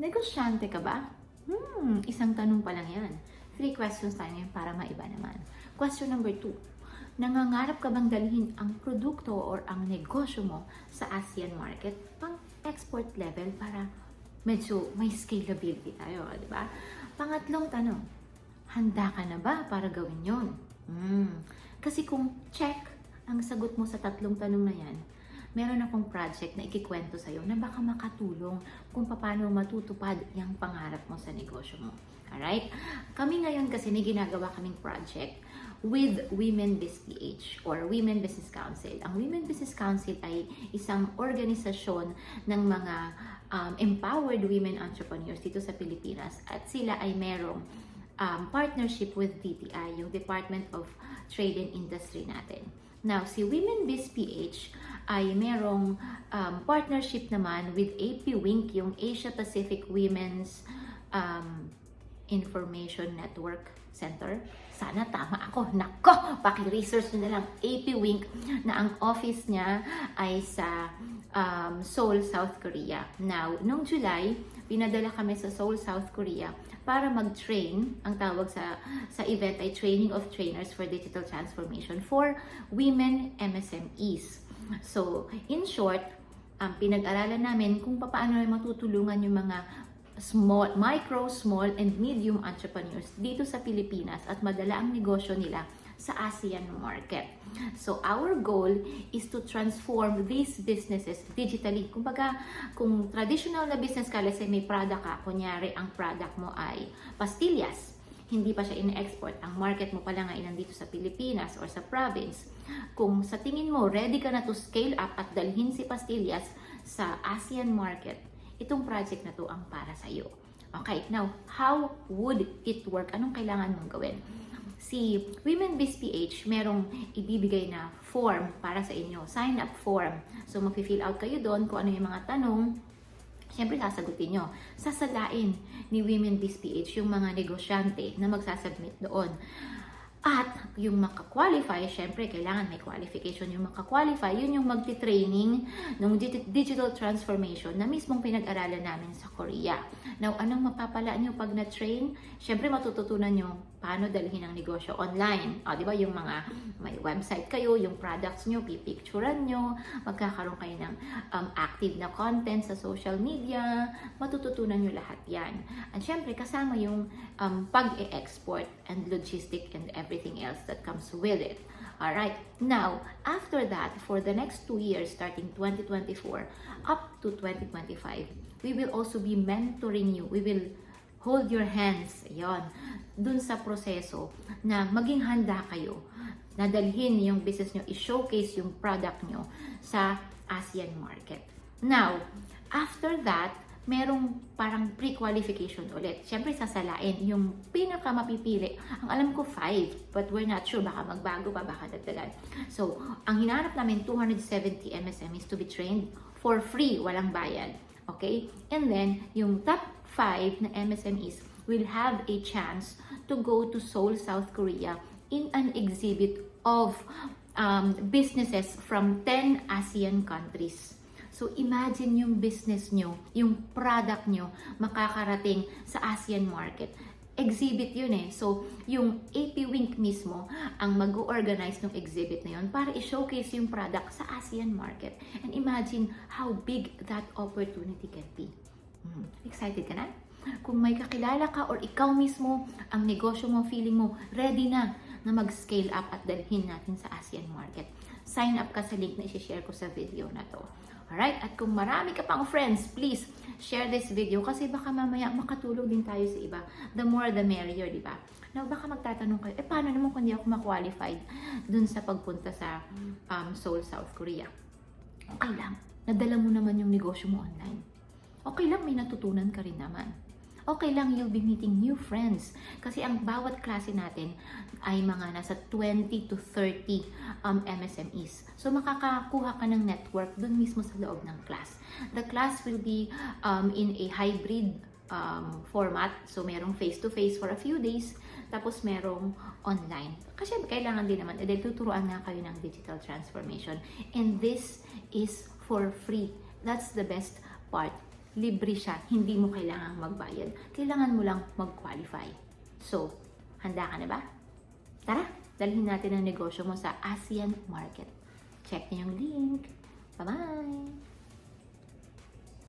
Negosyante ka ba? Hmm, isang tanong pa lang yan. Three questions tayo ngayon para maiba naman. Question number two. Nangangarap ka bang dalhin ang produkto or ang negosyo mo sa ASEAN market pang export level para medyo may scalability tayo, di ba? Pangatlong tanong, handa ka na ba para gawin yon? Hmm. Kasi kung check ang sagot mo sa tatlong tanong na yan, meron akong project na ikikwento sa'yo na baka makatulong kung paano matutupad yung pangarap mo sa negosyo mo. Alright? Kami ngayon kasi may ginagawa kaming project with Women Biz PH or Women Business Council. Ang Women Business Council ay isang organisasyon ng mga um, empowered women entrepreneurs dito sa Pilipinas at sila ay merong um, partnership with DTI, yung Department of Trade and Industry natin. Now, si Women Biz PH ay merong um, partnership naman with AP Wink, yung Asia Pacific Women's um, Information Network Center. Sana tama ako. Nako! Paki-research na lang AP Wink na ang office niya ay sa um, Seoul, South Korea. Now, nung July, pinadala kami sa Seoul, South Korea para mag-train, ang tawag sa sa event ay Training of Trainers for Digital Transformation for Women MSMEs. So, in short, ang pinag-aralan namin kung paano matutulungan yung mga small, micro, small, and medium entrepreneurs dito sa Pilipinas at madala ang negosyo nila sa ASEAN market. So, our goal is to transform these businesses digitally. Kumbaga, kung traditional na business ka, let's say may product ka, kunyari ang product mo ay pastillas, hindi pa siya in-export, ang market mo pala nga ay nandito sa Pilipinas or sa province, kung sa tingin mo ready ka na to scale up at dalhin si pastillas sa ASEAN market, itong project na to ang para sa iyo. Okay, now, how would it work? Anong kailangan mong gawin? Si Women Biz PH, merong ibibigay na form para sa inyo, sign up form. So, mag-fill out kayo doon kung ano yung mga tanong, Siyempre, sasagutin nyo. Sasalain ni Women Biz PH yung mga negosyante na magsasubmit doon. At yung makakwalify, syempre, kailangan may qualification yung makakwalify. Yun yung magti-training ng digi- digital transformation na mismong pinag-aralan namin sa Korea. Now, anong mapapala nyo pag na-train? Syempre, matututunan nyo paano dalhin ang negosyo online. O, di ba, yung mga may website kayo, yung products nyo, pipicturean nyo, magkakaroon kayo ng um, active na content sa social media, matututunan nyo lahat yan. At syempre, kasama yung um, pag-e-export and logistic and everything else that comes with it. Alright, now, after that, for the next two years, starting 2024 up to 2025, we will also be mentoring you. We will hold your hands, yon dun sa proseso na maging handa kayo na dalhin yung business nyo, i-showcase yung product nyo sa ASEAN market. Now, after that, merong parang pre-qualification ulit. Siyempre, sasalain yung pinaka mapipili. Ang alam ko, 5. But we're not sure. Baka magbago pa, baka dagdagan. So, ang hinanap namin, 270 MSMEs to be trained for free, walang bayad. Okay? And then, yung top 5 na MSMEs will have a chance to go to Seoul, South Korea in an exhibit of um, businesses from 10 ASEAN countries. So imagine yung business nyo, yung product nyo makakarating sa ASEAN market. Exhibit yun eh. So, yung AP Wink mismo ang mag-organize ng exhibit na yun para i-showcase yung product sa ASEAN market. And imagine how big that opportunity can be. Hmm. Excited ka na? Kung may kakilala ka or ikaw mismo, ang negosyo mo, feeling mo, ready na na mag-scale up at dalhin natin sa ASEAN market. Sign up ka sa link na i-share ko sa video na to. Alright? At kung marami ka pang friends, please share this video kasi baka mamaya makatulong din tayo sa iba. The more the merrier, di ba? Now, baka magtatanong kayo, eh paano naman kung di ako ma-qualified dun sa pagpunta sa um, Seoul, South Korea? Okay lang. Nadala mo naman yung negosyo mo online. Okay lang, may natutunan ka rin naman. Okay lang, you'll be meeting new friends. Kasi ang bawat klase natin ay mga nasa 20 to 30 um, MSMEs. So makakakuha ka ng network dun mismo sa loob ng class. The class will be um, in a hybrid um, format. So merong face-to-face for a few days, tapos merong online. Kasi kailangan din naman, eh, tuturuan nga kayo ng digital transformation. And this is for free. That's the best part libre siya, hindi mo kailangang magbayad. Kailangan mo lang mag-qualify. So, handa ka na ba? Tara, dalhin natin ang negosyo mo sa ASEAN market. Check niyo yung link. Bye-bye!